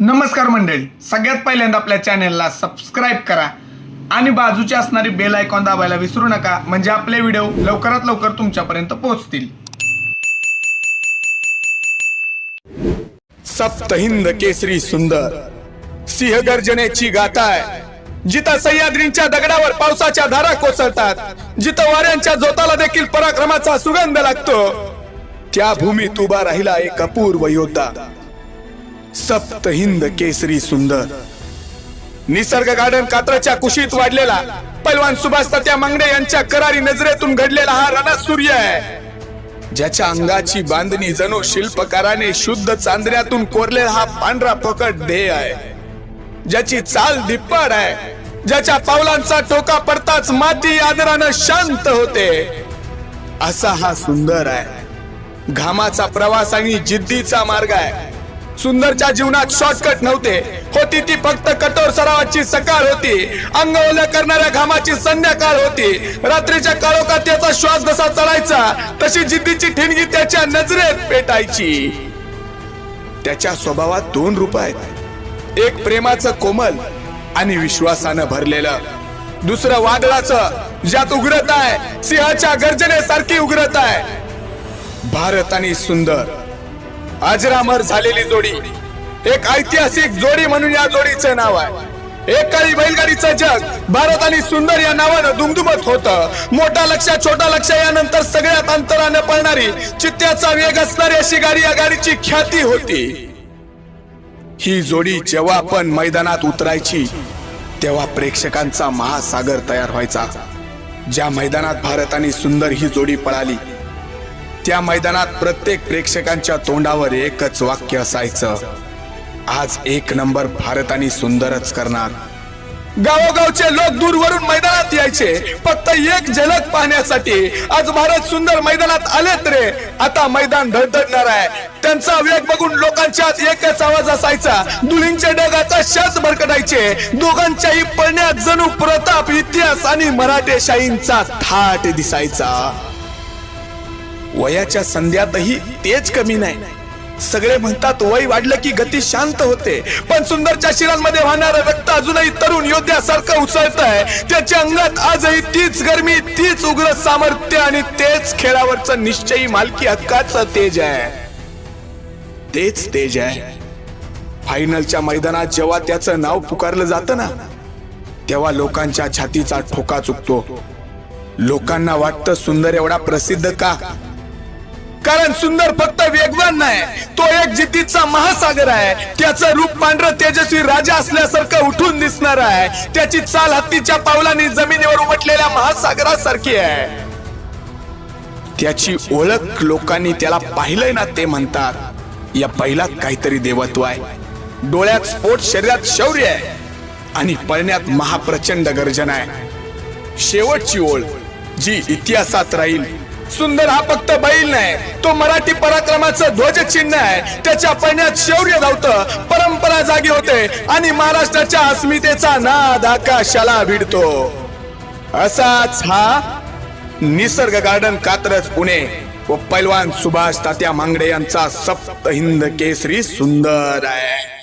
नमस्कार मंडळी. सगळ्यात पहिल्यांदा आपल्या चॅनेलला सबस्क्राईब करा आणि बाजूची असणारी बेल आयकॉन दाबायला विसरू नका म्हणजे आपले व्हिडिओ लवकरात लवकर तुमच्यापर्यंत पोहोचतील. सप्तहिंद केसरी सुंदर. सिंहगर्जनेची गाथा आहे जिथं सह्याद्रींच्या दगडावर पावसाच्या धारा कोसळतात जिथं वाऱ्यांच्या जोताला देखील पराक्रमाचा सुगंध लागतो त्या भूमीत उभा राहिला एक अपूर्व योद्धा. सप्तहिंद केसरी सुंदर. निसर्ग गार्डन कात्रच्या कुशीत वाढलेला. पैलवान सुभाष तात्या मांगडे यांच्या करारी नजरेतून घडलेला हा रणसूर्य आहे. ज्याच्या अंगाची बांधणी जणू शिल्पकाराने शुद्ध चांदण्यातून कोरलेला हा पांढरा फकट देह आहे. ज्याची चाल दिप्पड आहे. ज्याच्या पावलांचा टोका पडताच माती आदरानं शांत होते. असा हा सुंदर आहे. घामाचा प्रवास आणि जिद्दीचा मार्ग आहे. सुंदरच्या जीवनात शॉर्टकट नव्हते. होती ती फक्त कठोर सरावाची सकाळ होती. अंग ओल्या करणाऱ्या घामाची संध्याकाळ होती. रात्रीच्या काळोखात त्याचा श्वास जसा चढायचा तशी जिद्दीची ठिणगी त्याच्या नजरेत पेटायची. त्याच्या स्वभावात दोन रूप आहेत. एक प्रेमाचं कोमल आणि विश्वासानं भरलेलं. दुसरं वादळाचं ज्यात उग्रता आहे सिंहाच्या गर्जनेसारखी उग्रता आहे. भारत आणि सुंदर. अजरामर झालेली जोडी. एक ऐतिहासिक जोडी म्हणून या जोडीचं नाव आहे. एक काळी बैलगाडीचं जग. भारत आणि सुंदर या नावानं दुमदुमत होत. मोठा लक्ष छोटा लक्ष यानंतर सगळ्यात अंतरानं पळणारी चित्त्याचा वेग असणारी अशी गाडी या गाडीची ख्याती होती. ही जोडी जेव्हा पण मैदानात उतरायची तेव्हा प्रेक्षकांचा महासागर तयार व्हायचा. ज्या मैदानात भारत आणि सुंदर ही जोडी पळाली त्या मैदानात प्रत्येक प्रेक्षकांच्या तोंडावर एकच वाक्य असायचं. आज एक नंबर भारत आणि सुंदरच करणार. गावोगावचे लोक दूरवरून मैदानात यायचे. फक्त एक झलक पाहण्यासाठी आज भारत सुंदर मैदानात आलेत रे. आता मैदान धडधडणार आहे. त्यांचा वेग बघून लोकांच्या आत एकच आवाज असायचा. दुलींचे डगाचा आता शाच भरकटायचे. दोघांच्याही पळण्यात जणू प्रताप इतिहास आणि मराठेशाहींचा थाट दिसायचा. वयाच्या संध्यातही तेच कमी नाही. सगळे म्हणतात वय वाढलं की गती शांत होते. पण सुंदरच्या शिरांमध्ये वाहणारं रक्त अजूनही तरुण योद्ध्यासारखं उसळत आहे त्याच्या अंगात आजही तीच गरमी तीच उग्र सामर्थ्य आणि तेच खेळावरचं निश्चयी मालकी हक्काचं तेज आहे. तेच तेज आहे. फायनलच्या मैदानात जेव्हा त्याचं नाव पुकारलं जातं ना तेव्हा लोकांच्या छातीचा ठोका चुकतो. लोकांना वाटतं सुंदर एवढा प्रसिद्ध का? कारण सुंदर फक्त वेगवान नाही. तो एक जिद्दीचा महासागर आहे. त्याचं रूप पांढरं तेजस्वी राजा असल्यासारखं उठून दिसणार आहे. त्याची चाल हत्तीच्या पावलांनी जमिनीवर उमटलेल्या महासागरासारखी आहे. त्याची ओळख लोकांनी त्याला पाहिलंय ना ते म्हणतात. या पहिला काहीतरी देवत्व आहे. डोळ्यात स्फोट शरीरात शौर्य आहे. आणि पळण्यात महाप्रचंड गर्जना आहे. शेवटची ओळ जी इतिहासात राहील सुंदर हा फक्त बैल नाही तो मराठी पराक्रमाचं ध्वज चिन्ह आहे. त्याच्या पळण्यात शौर्य धावतं परंपरा जागी होते आणि महाराष्ट्राच्या अस्मितेचा नाद आकाशाला भिडतो. असाच हा निसर्ग गार्डन कात्रज पुणे. व पैलवान सुभाष तात्या मांगडे यांचा सप्त हिंद केसरी सुंदर आहे.